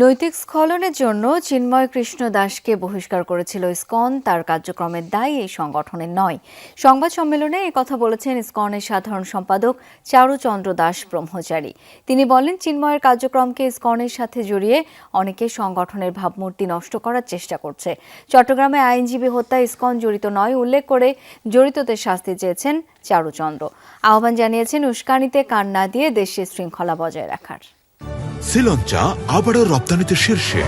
নৈতিক স্খলনের জন্য চিন্ময় কৃষ্ণ দাসকে বহিষ্কার করেছিল ইসকন। তার কার্যক্রমের দায় এই সংগঠনের নয়। সংবাদ সম্মেলনে এই কথা বলেছেন ইসকনের সাধারণ সম্পাদক চারুচন্দ্র দাস ব্রহ্মচারী। তিনি বলেন, চিন্ময়ের কার্যক্রমকে ইসকনের সাথে জড়িয়ে অনেকে সংগঠনের ভাবমূর্তি নষ্ট করার চেষ্টা করছে। চট্টগ্রামে আইনজীবী হত্যা ইসকন জড়িত নয়, উল্লেখ করে জড়িতদের শাস্তি চেয়েছেন চারুচন্দ্র। আহ্বান জানিয়েছেন উস্কানিতে কান না দিয়ে দেশে শৃঙ্খলা বজায় রাখার। শ্রীলঞ্চা আবারও রপ্তানিতে শীর্ষে।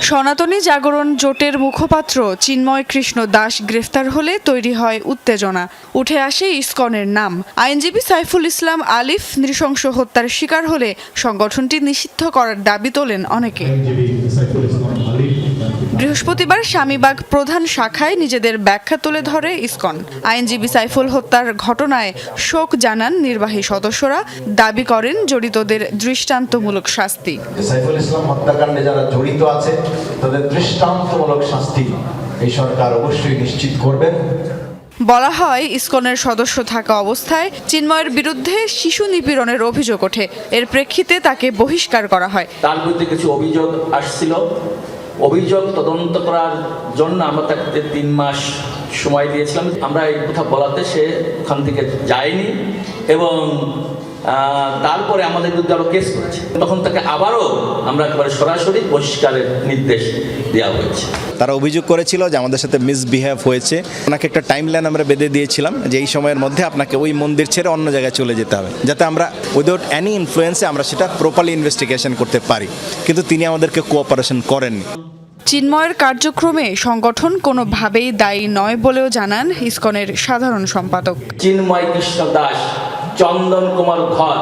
সনাতনী জাগরণ জোটের মুখপাত্র চিন্ময় কৃষ্ণ দাস গ্রেফতার হলে তৈরি হয় উত্তেজনা। উঠে আসে ইসকনের নাম। আইনজীবী সাইফুল ইসলাম আলিফ নৃশংস হত্যার শিকার হলে সংগঠনটি নিষিদ্ধ করার দাবি তোলেন অনেকে। বৃহস্পতিবার স্বামীবাগ প্রধান শাখায় নিজেদের ব্যাখ্যা তুলে ধরে ইসকন। আইনজীবী সাইফুল হত্যার ঘটনায় শোক জানান নির্বাহী সদস্যরা। দাবি করেন জড়িতদের দৃষ্টান্তমূলক শাস্তি। সাইফুল ইসলাম হত্যাকাণ্ডে যারা জড়িত আছে তাদের দৃষ্টান্তমূলক শাস্তি এই সরকার অবশ্যই নিশ্চিত করবেন। বলা হয় ইসকনের সদস্য থাকা অবস্থায় চিন্ময়ের বিরুদ্ধে শিশু নিপীড়নের অভিযোগ ওঠে। এর প্রেক্ষিতে তাকে বহিষ্কার করা হয়। তার বিরুদ্ধে কিছু অভিযোগ আসছিল। অভিযোগ তদন্ত করার জন্য আমরা তাকে তিন মাস সময় দিয়েছিলাম, আমরা এই কথা বলাতে সে ওখান থেকে যায়নি এবং তারপরে আমাদের বিরুদ্ধে আরও কেস করেছে। তখন তাকে আবারও আমরা একেবারে সরাসরি বহিষ্কারের নির্দেশ দেওয়া হয়েছে। তারা অভিযোগ করেছিল যে আমাদের সাথে মিসবিহেভ হয়েছে। ওনাকে একটা টাইম লাইন আমরা বেঁধে দিয়েছিলাম যে এই সময়ের মধ্যে আপনাকে ওই মন্দির ছেড়ে অন্য জায়গায় চলে যেতে হবে, যাতে আমরা উইদাউট এনি ইনফ্লুয়েন্সে আমরা সেটা প্রপারলি ইনভেস্টিগেশন করতে পারি। কিন্তু তিনি আমাদেরকে কোঅপারেশন করেননি। চিন্ময়ের কার্যক্রমে সংগঠন কোনোভাবেই দায়ী নয় বলেও জানান ইসকনের সাধারণ সম্পাদক। চিন্ময় কৃষ্ণ দাস, চন্দন কুমার ধর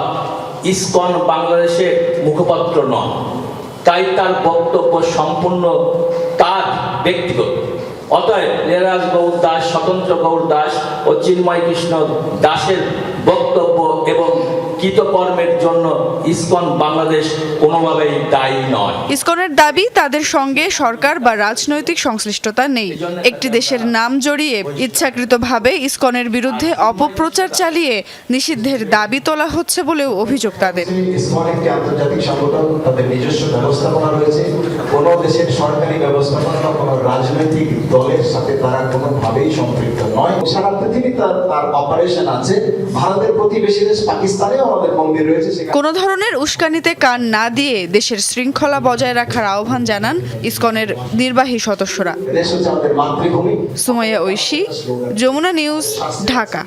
ইসকন বাংলাদেশের মুখপাত্র নন। তাই তার বক্তব্য সম্পূর্ণ তার ব্যক্তিগত। অতএব লীলারাজ গৌর দাস, স্বতন্ত্র গৌর দাস ও চিন্ময় কৃষ্ণ দাসের বক্তব্য এবং কৃতকর্মের জন্য ইসকন বাংলাদেশ কোনোভাবেই দায়ী নয়। ইসকনের দাবি তাদের সঙ্গে সরকার বা রাজনৈতিক সংশ্লিষ্টতা নেই। একটি দেশের নাম জড়িয়ে ইচ্ছাকৃতভাবে ইসকনের বিরুদ্ধে অপপ্রচার চালিয়ে নিষিদ্ধের দাবি তোলা হচ্ছে বলেও অভিযোগ তাদের। ইসলাম একটি আন্তর্জাতিক সংগঠন তাদের নিজস্ব ব্যবস্থাপনা রয়েছে। কোনো দেশের সরকারি ব্যবস্থাপনা কোনো রাজনৈতিক দলের সাথে তারা কোনোভাবেই সম্পৃক্ত নয়। সারা পৃথিবী তার তার অপারেশন আছে। ভারতের প্রতিবেশী দেশ পাকিস্তানেও আমাদের মন্দির রয়েছে কোনো ধরনের উস্কানিতে কান না দিয়ে দেশের শৃঙ্খলা বজায় রাখার আহ্বান জানান ইসকনের নির্বাহী সদস্যরা। সুমাইয়া ঐশী যমুনা নিউজ ঢাকা।